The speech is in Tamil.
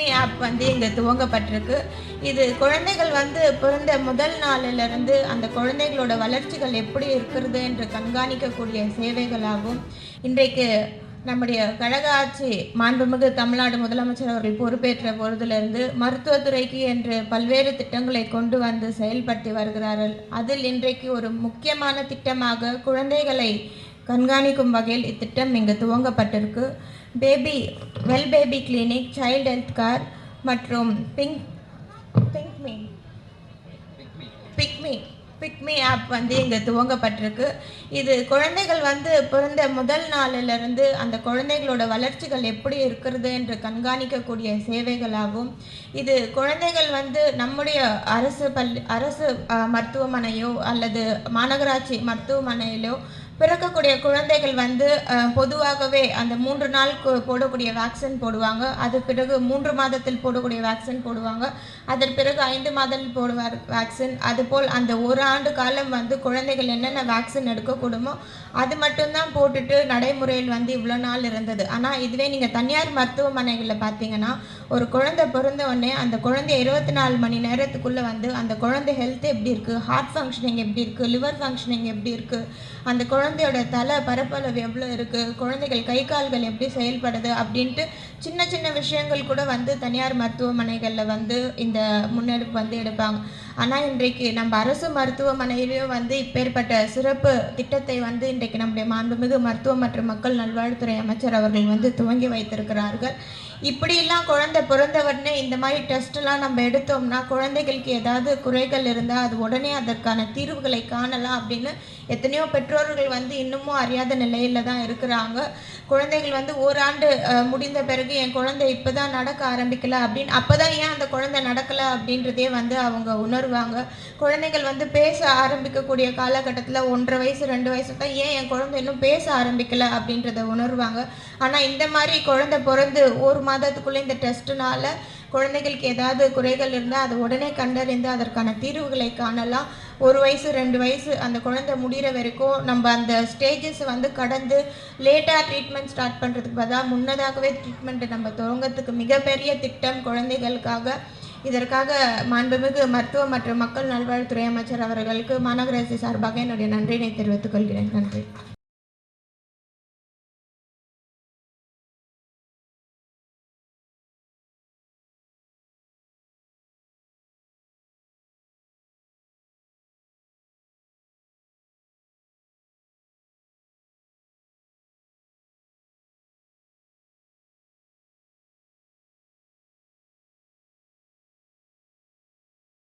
மீ ஆப் வந்து இங்கே துவங்கப்பட்டிருக்கு. இது குழந்தைகள் வந்து பிறந்த முதல் நாளிலிருந்து அந்த குழந்தைகளோட வளர்ச்சிகள் எப்படி இருக்கிறது என்று கண்காணிக்கக்கூடிய சேவைகளாகும் இன்றைக்கு நம்முடைய கழக ஆட்சி மாண்புமிகு தமிழ்நாடு முதலமைச்சர் அவர்கள் பொறுப்பேற்ற பொழுதிலிருந்து மருத்துவத்துறைக்கு என்று பல்வேறு திட்டங்களை கொண்டு வந்து செயல்படுத்தி வருகிறார்கள். அதில் இன்றைக்கு ஒரு முக்கியமான திட்டமாக குழந்தைகளை கண்காணிக்கும் வகையில் இத்திட்டம் இங்கு துவங்கப்பட்டிருக்கு. Baby well baby clinic child health care மற்றும் pink pink me. PICME PICME app வந்து இங்கே துவங்கப்பட்டிருக்கு. இது குழந்தைகள் வந்து பிறந்த முதல் நாளிலிருந்து அந்த குழந்தைகளோட வளர்ச்சிகள் எப்படி இருக்கிறது என்று கண்காணிக்கக்கூடிய சேவைகளாகும். இது குழந்தைகள் வந்து நம்முடைய அரசு பள்ளி அரசு மருத்துவமனையோ அல்லது மாநகராட்சி மருத்துவமனையிலோ பிறக்கக்கூடிய குழந்தைகள் வந்து பொதுவாகவே அந்த மூன்று நாள் போடக்கூடிய வேக்சின் போடுவாங்க. அது பிறகு மூன்று மாதத்தில் போடக்கூடிய வேக்சின் போடுவாங்க. அதன் பிறகு ஐந்து மாதம் போடுவார் வேக்சின் அதுபோல் அந்த ஒரு ஆண்டு காலம் வந்து குழந்தைகள் என்னென்ன வேக்சின் எடுக்கக்கூடுமோ அது மட்டும்தான் போட்டுட்டு நடைமுறையில் வந்து இவ்வளோ நாள் இருந்தது. ஆனால் இதுவே நீங்கள் தனியார் மருத்துவமனைகளில் பார்த்தீங்கன்னா ஒரு குழந்தை பிறந்த உடனே அந்த குழந்தை இருபத்தி நாலு மணி நேரத்துக்குள்ளே வந்து அந்த குழந்தை ஹெல்த் எப்படி இருக்குது ஹார்ட் ஃபங்க்ஷனிங் எப்படி இருக்குது லிவர் ஃபங்க்ஷனிங் எப்படி இருக்குது அந்த குழந்தையோட தலை பரப்பளவு எவ்வளோ இருக்குது குழந்தைகள் கை கால்கள் எப்படி செயல்படுது? அப்படின்ட்டு சின்ன சின்ன விஷயங்கள் கூட வந்து தனியார் மருத்துவமனைகளில் வந்து இந்த முன்னெடுப்பு வந்து எடுப்பாங்க. ஆனால் இன்றைக்கு நம்ம அரசு மருத்துவமனையிலையும் வந்து இப்பேற்பட்ட சிறப்பு திட்டத்தை வந்து இன்றைக்கு நம்முடைய மாண்புமிகு மருத்துவ மற்றும் மக்கள் நல்வாழ்வுத்துறை அமைச்சர் அவர்கள் வந்து துவங்கி வைத்திருக்கிறார்கள். இப்படியெல்லாம் குழந்தை பிறந்தவர்னே இந்த மாதிரி டெஸ்ட்லாம் நம்ம எடுத்தோம்னா குழந்தைகளுக்கு ஏதாவது குறைகள் இருந்தால் அது உடனே அதற்கான தீர்வுகளை காணலாம் அப்படின்னு எத்தனையோ பெற்றோர்கள் வந்து இன்னமும் அறியாத நிலையில தான் இருக்கிறாங்க. குழந்தைகள் வந்து ஓராண்டு முடிந்த பிறகு என் குழந்தை இப்போ தான் நடக்க ஆரம்பிக்கல அப்படின்னு அப்போ தான் ஏன் அந்த குழந்தை நடக்கலை அப்படின்றதே வந்து அவங்க உணர்வு உணர்வாங்க குழந்தைகள் வந்து பேச ஆரம்பிக்கக்கூடிய காலகட்டத்தில் ஒன்றரை வயசு ரெண்டு வயசு தான் ஏன் என் குழந்தை இன்னும் பேச ஆரம்பிக்கல அப்படின்றத உணர்வாங்க. ஆனால் இந்த மாதிரி குழந்தை பிறந்து ஒரு மாதத்துக்குள்ளே இந்த டெஸ்ட்டுனால குழந்தைகளுக்கு ஏதாவது குறைகள் இருந்தால் அதை உடனே கண்டறிந்து அதற்கான தீர்வுகளை காணலாம். ஒரு வயசு ரெண்டு வயசு அந்த குழந்தை முடிகிற வரைக்கும் நம்ம அந்த ஸ்டேஜஸ் வந்து கடந்து லேட்டாக ட்ரீட்மெண்ட் ஸ்டார்ட் பண்ணுறதுக்கு பதிலாக முன்னதாகவே ட்ரீட்மெண்ட்டை நம்ம துவங்கறதுக்கு மிகப்பெரிய திட்டம் குழந்தைகளுக்காக இதற்காக மாண்புமிகு மருத்துவ மற்றும் மக்கள் நல்வாழ்வுத்துறை அமைச்சர் அவர்களுக்கு மாநகராட்சி சார்பாக என்னுடைய நன்றினை தெரிவித்துக் கொள்கிறேன். நன்றி.